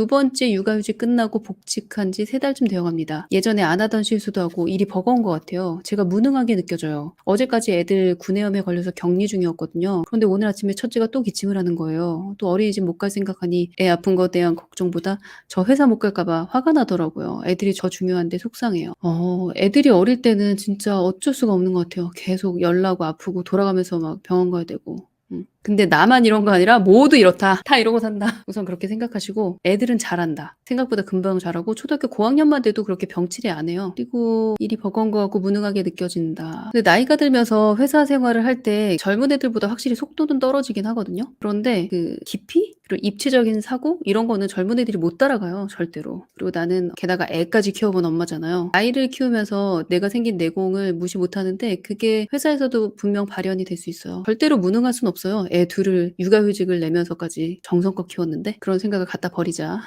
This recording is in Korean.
두 번째 육아휴직 끝나고 복직한 지 세 달쯤 되어갑니다. 예전에 안 하던 실수도 하고 일이 버거운 것 같아요. 제가 무능하게 느껴져요. 어제까지 애들 구내염에 걸려서 격리 중이었거든요. 그런데 오늘 아침에 첫째가 또 기침을 하는 거예요. 또 어린이집 못 갈 생각하니 애 아픈 거에 대한 걱정보다 저 회사 못 갈까봐 화가 나더라고요. 애들이 저 중요한데 속상해요. 어, 애들이 어릴 때는 진짜 어쩔 수가 없는 것 같아요. 계속 열나고 아프고 돌아가면서 막 병원 가야 되고. 음. 근데 나만 이런 거 아니라 모두 이렇다. 다 이러고 산다. 우선 그렇게 생각하시고 애들은 잘한다. 생각보다 금방 잘하고 초등학교 고학년만 돼도 그렇게 병치레 안 해요. 그리고 일이 버거운 것 같고 무능하게 느껴진다. 근데 나이가 들면서 회사 생활을 할 때 젊은 애들보다 확실히 속도는 떨어지긴 하거든요. 그런데 그 깊이? 그리고 입체적인 사고? 이런 거는 젊은 애들이 못 따라가요. 절대로. 그리고 나는 게다가 애까지 키워본 엄마잖아요. 아이를 키우면서 내가 생긴 내공을 무시 못 하는데 그게 회사에서도 분명 발현이 될 수 있어요. 절대로 무능할 순 없어요. 애 둘을 육아휴직을 내면서까지 정성껏 키웠는데 그런 생각을 갖다 버리자.